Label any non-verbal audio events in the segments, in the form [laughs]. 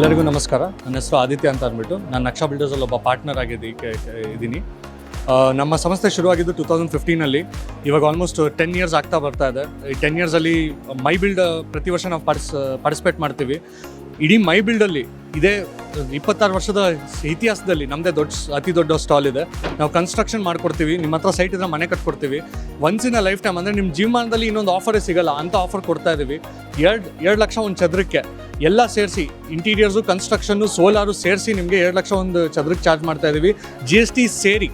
ಎಲ್ಲರಿಗೂ ನಮಸ್ಕಾರ. ನನ್ನ ಹೆಸರು ಆದಿತ್ಯ ಅಂತ ಅಂದ್ಬಿಟ್ಟು ನಾನು ನಕ್ಷಾ ಬಿಲ್ಡರ್ಸಲ್ಲಿ ಒಬ್ಬ ಪಾರ್ಟ್ನರ್ ಆಗಿದ್ದು ಇದ್ದೀನಿ. ನಮ್ಮ ಸಂಸ್ಥೆ ಶುರುವಾಗಿದ್ದು ಟೂ ತೌಸಂಡ್ ಫಿಫ್ಟೀನಲ್ಲಿ ಇವಾಗ ಆಲ್ಮೋಸ್ಟ್ ಟೆನ್ ಇಯರ್ಸ್ ಆಗ್ತಾ ಬರ್ತಾ ಇದೆ. ಈ ಟೆನ್ ಇಯರ್ಸಲ್ಲಿ ಮೈ ಬಿಲ್ಡ್ ಪ್ರತಿ ವರ್ಷ ನಾವು ಪಾರ್ಟಿಸ್ ಪಾರ್ಟಿಸಿಪೇಟ್ ಮಾಡ್ತೀವಿ. ಇಡೀ ಮೈ ಬಿಲ್ಡಲ್ಲಿ ಇದೇ ಇಪ್ಪತ್ತಾರು ವರ್ಷದ ಇತಿಹಾಸದಲ್ಲಿ ನಮ್ಮದೇ ದೊಡ್ಡ ಅತಿ ದೊಡ್ಡ ಸ್ಟಾಲ್ ಇದೆ. ನಾವು ಕನ್ಸ್ಟ್ರಕ್ಷನ್ ಮಾಡ್ಕೊಡ್ತೀವಿ, ನಿಮ್ಮ ಹತ್ರ ಸೈಟ್ ಇದ್ರೆ ಮನೆ ಕಟ್ಕೊಡ್ತೀವಿ. Once in a lifetime ಅಂದರೆ ನಿಮ್ಮ ಜೀವಮಾನದಲ್ಲಿ ಇನ್ನೊಂದು ಆಫರೇ ಸಿಗಲ್ಲ, ಅಂತ ಆಫರ್ ಕೊಡ್ತಾ ಇದ್ದೀವಿ ಎರಡು ಎರಡು ಲಕ್ಷ ಒಂದು ಚದರಕ್ಕೆ. ಎಲ್ಲ ಸೇರಿಸಿ ಇಂಟೀರಿಯರ್ಸು ಕನ್ಸ್ಟ್ರಕ್ಷನ್ನು ಸೋಲಾರು ಸೇರಿಸಿ ನಿಮಗೆ ಎರಡು ಲಕ್ಷ ಒಂದು ಚದ್ರಕ್ಕೆ ಚಾರ್ಜ್ ಮಾಡ್ತಾ ಇದ್ದೀವಿ ಜಿ ಎಸ್ ಟಿ ಸೇರಿ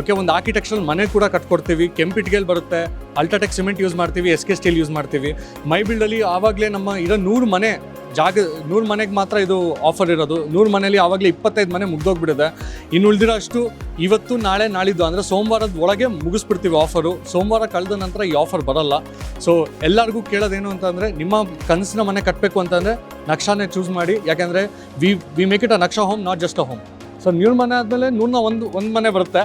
ಓಕೆ ಒಂದು ಆರ್ಕಿಟೆಕ್ಚರಲ್ ಮನೆ ಕೂಡ ಕಟ್ಕೊಡ್ತೀವಿ. ಕೆಂಪಿಟ್ಗೆಲ್ ಬರುತ್ತೆ. ಅಲ್ಟ್ರಾಟೆಕ್ ಸಿಮೆಂಟ್ ಯೂಸ್ ಮಾಡ್ತೀವಿ ಎಸ್ ಕೆ ಸ್ಟೀಲ್ ಯೂಸ್ ಮಾಡ್ತೀವಿ. ಮೈ ಬಿಲ್ಡಲ್ಲಿ ಆವಾಗಲೇ ನಮ್ಮ ಇರೋ ನೂರು ಮನೆ ಜಾಗ, ನೂರು ಮನೆಗೆ ಮಾತ್ರ ಇದು ಆಫರ್ ಇರೋದು. ನೂರು ಮನೇಲಿ ಆವಾಗಲೇ ಇಪ್ಪತ್ತೈದು ಮನೆ ಮುಗ್ದೋಗ್ಬಿಡಿದೆ ಇನ್ನು ಉಳಿದಿರೋ ಅಷ್ಟು ಇವತ್ತು, ನಾಳೆ, ನಾಳಿದ್ದು ಅಂದರೆ ಸೋಮವಾರದ ಒಳಗೆ ಮುಗಿಸ್ಬಿಡ್ತೀವಿ ಆಫರು ಸೋಮವಾರ ಕಳೆದ ನಂತರ ಈ ಆಫರ್ ಬರಲ್ಲ. ಸೊ ಎಲ್ಲರಿಗೂ ಕೇಳೋದೇನು ಅಂತಂದರೆ ನಿಮ್ಮ ಕನಸಿನ ಮನೆ ಕಟ್ಟಬೇಕು ಅಂತಂದರೆ ನಕ್ಷಾನೇ ಚೂಸ್ ಮಾಡಿ. ಯಾಕೆಂದರೆ we we make it a Naksha home not just a home so ನೂರು ಮನೆ ಆದಮೇಲೆ ನೂರನ್ನ ಒಂದು ಒಂದು ಮನೆ ಬರುತ್ತೆ.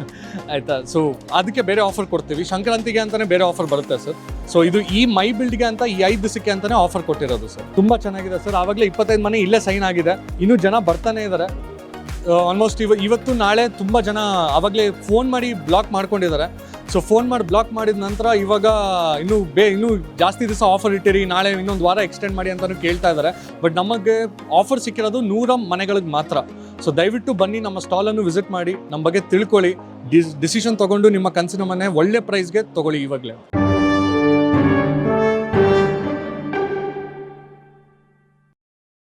[laughs] ಆಯಿತಾ? ಸೊ ಅದಕ್ಕೆ ಬೇರೆ ಆಫರ್ ಕೊಡ್ತೀವಿ. ಸಂಕ್ರಾಂತಿಗೆ ಅಂತಲೇ ಬೇರೆ ಆಫರ್ ಬರುತ್ತೆ ಸರ್ ಸೊ ಇದು ಈ ಮೈ ಬಿಲ್ಡ್ಗೆ ಅಂತ ಈ ಐದು ದಿವಸಕ್ಕೆ ಅಂತಲೇ ಆಫರ್ ಕೊಟ್ಟಿರೋದು ಸರ್ ತುಂಬ ಚೆನ್ನಾಗಿದೆ ಸರ್ ಆವಾಗಲೇ ಇಪ್ಪತ್ತೈದು ಮನೆ ಇಲ್ಲೇ ಸೈನ್ ಆಗಿದೆ. ಇನ್ನೂ ಜನ ಬರ್ತಾನೆ ಇದ್ದಾರೆ ಆಲ್ಮೋಸ್ಟ್ ಇವ ಇವತ್ತು ನಾಳೆ ತುಂಬ ಜನ ಆವಾಗಲೇ ಫೋನ್ ಮಾಡಿ ಬ್ಲಾಕ್ ಮಾಡ್ಕೊಂಡಿದ್ದಾರೆ. ಸೊ ಫೋನ್ ಮಾಡಿ ಬ್ಲಾಕ್ ಮಾಡಿದ ನಂತರ ಇವಾಗ ಇನ್ನೂ ಬೇ ಇನ್ನೂ ಜಾಸ್ತಿ ದಿವಸ ಆಫರ್ ಇಟ್ಟಿರಿ, ನಾಳೆ ಇನ್ನೊಂದು ವಾರ ಎಕ್ಸ್ಟೆಂಡ್ ಮಾಡಿ ಅಂತಲೂ ಕೇಳ್ತಾ ಇದ್ದಾರೆ. ಬಟ್ ನಮಗೆ ಆಫರ್ ಸಿಕ್ಕಿರೋದು ನೂರ ಮನೆಗಳಿಗೆ ಮಾತ್ರ. ಸೊ ದಯವಿಟ್ಟು ಬನ್ನಿ, ನಮ್ಮ ಸ್ಟಾಲನ್ನು ವಿಸಿಟ್ ಮಾಡಿ ನಮ್ಮ ಬಗ್ಗೆ ತಿಳ್ಕೊಳ್ಳಿ. ಡಿಸ್ ಡಿಸಿಷನ್ ತೊಗೊಂಡು ನಿಮ್ಮ ಕನಸಿನ ಮನೆ ಒಳ್ಳೆ ಪ್ರೈಸ್ಗೆ ತೊಗೊಳ್ಳಿ ಇವಾಗಲೇ.